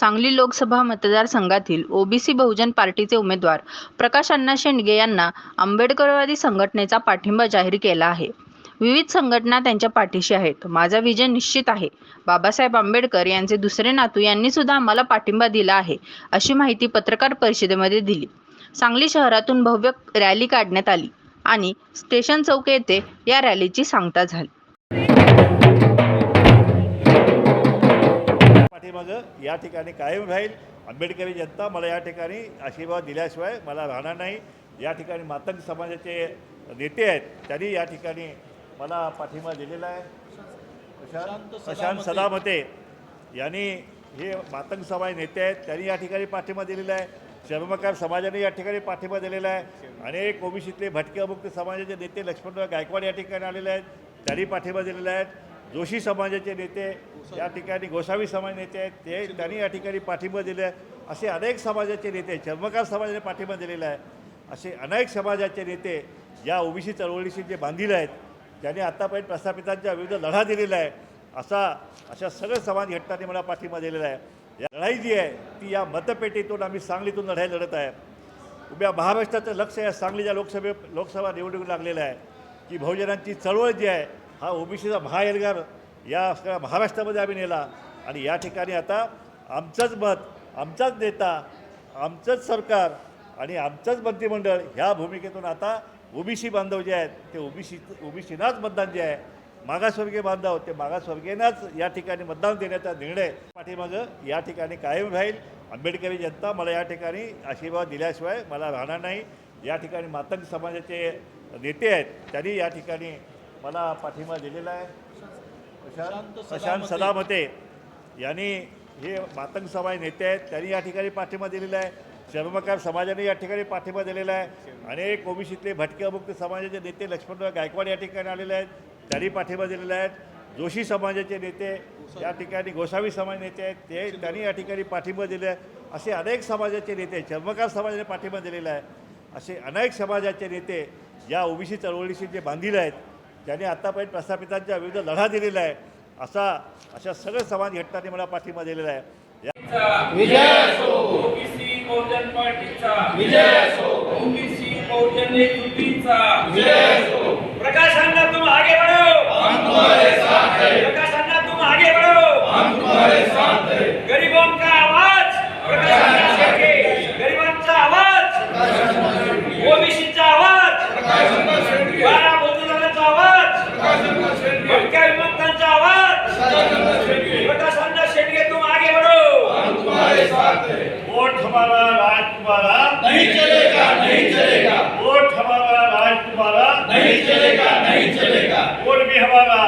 सांगली लोकसभा मतदारसंघातील ओबीसी बहुजन पार्टीचे उमेदवार प्रकाश अण्णा शेंडगे यांना आंबेडकरवादी संघटनेचा पाठिंबा जाहीर केला आहे. विविध संघटना त्यांच्या पाठीशी आहेत. माझा विजय निश्चित आहे. बाबासाहेब आंबेडकर यांचे दुसरे नातू यांनी सुद्धा आम्हाला पाठिंबा दिला आहे अशी माहिती पत्रकार परिषदेमध्ये दिली. सांगली शहरातून भव्य रॅली काढण्यात आली आणि स्टेशन चौक येथे या रॅलीची सांगता झाली. पाठीमागं या ठिकाणी कायम राहील. आंबेडकरी जनता मला या ठिकाणी आशीर्वाद दिल्याशिवाय मला राहणार नाही. या ठिकाणी मातंग समाजाचे नेते आहेत त्यांनी या ठिकाणी मला पाठिंबा दिलेला आहे. प्रशांत सदामते यांनी हे मातंग समाज नेते आहेत त्यांनी या ठिकाणी पाठिंबा दिलेला आहे. चर्मकार समाजाने या ठिकाणी पाठिंबा दिलेला आहे. अनेक ओबीसीतले भटके मुक्त समाजाचे नेते लक्ष्मणराव गायकवाड या ठिकाणी आलेले आहेत त्यांनी पाठिंबा दिलेला आहे. जोशी समाजाचे नेते या ठिकाणी गोसावी समाज नेते आहेत ते त्यांनी या ठिकाणी पाठिंबा दिले आहे असे अनेक समाजाचे नेते चर्मकार समाजाने पाठिंबा दिलेला आहे. असे अनेक समाजाचे नेते या ओबीसी चळवळीशी जे बांधील आहेत त्यांनी आत्तापर्यंत प्रस्थापितांच्या विरुद्ध लढा दिलेला आहे. असा अशा सगळ्या समाज घटकांनी मला पाठिंबा दिलेला आहे. या लढाई जी आहे ती या मतपेटीतून आम्ही सांगलीतून लढाई लढत आहे. उभ्या महाराष्ट्राचं लक्ष या सांगलीच्या लोकसभे लोकसभा निवडणूक लागलेलं आहे की बहुजनांची चळवळ जी आहे हा ओबीसीचा महाएल्गार या सगळ्या महाराष्ट्रामध्ये आम्ही नेला. आणि या ठिकाणी आता आमचंच मत आमचाच नेता आमचंच सरकार आणि आमचंच मंत्रिमंडळ ह्या भूमिकेतून आता ओबीसी बांधव जे आहेत ते ओबीसी ओबीसीनाच मतदान जे आहे मागासवर्गीय बांधव ते मागासवर्गीयांनाच या ठिकाणी मतदान देण्याचा निर्णय पाठीमागं या ठिकाणी कायम राहील. आंबेडकरी जनता मला या ठिकाणी आशीर्वाद दिल्याशिवाय मला राहणार नाही. या ठिकाणी मातंग समाजाचे नेते आहेत त्यांनी या ठिकाणी मला पाठिंबा दिलेला आहे. प्रशांत प्रशांत सदामते. यांनी हे मातंग समाज नेते आहेत त्यांनी या ठिकाणी पाठिंबा दिलेला आहे. चर्मकार समाजाने या ठिकाणी पाठिंबा दिलेला आहे. अनेक ओबीसीतले भटके मुक्त समाजाचे नेते लक्ष्मणराव गायकवाड या ठिकाणी आलेले आहेत त्यांनी पाठिंबा दिलेला आहे. जोशी समाजाचे नेते या ठिकाणी गोसावी समाज नेते आहेत ते त्यांनी या ठिकाणी पाठिंबा दिले आहे. असे अनेक समाजाचे नेते चर्मकार समाजाने पाठिंबा दिलेला आहे. असे अनेक समाजाचे नेते या ओबीसी चळवळीशी जे बांधील आहेत त्यांनी आत्तापर्यंत प्रस्थापितांच्या विरुद्ध लढा दिलेला आहे असा अशा सगळ्या समाज घटनांनी मला पाठिंबा दिलेला आहे. या विजय ओबीसी बहुजन पार्टीचा विजय ओबीसी बहुजन एकजुटीचा विजय प्रकाश अन्ना तुम आगे बढ़ो हम तुम्हारे साथ हैं प्रकाश अन्ना तुम आगे बढ़ो हम तुम्हारे साथ हैं गरीबों का आवाज प्रकाश अन्ना शेळके गरिबांचा आवाज ओबीसीचा आवाज प्रकाश अन्ना शेळके बारा मजुरांचा आवाज प्रकाश अन्ना शेळके भटक्या विमुक्तांचा आवाज प्रकाश अन्ना शेळके तुम आगे बढ़ो वोट हमारा राज तुम्हारा नहीं चलेगा नहीं चलेगा. वोट हमारा राज तुम्हारा नहीं चलेगा नहीं चलेगा. वोट भी हमारा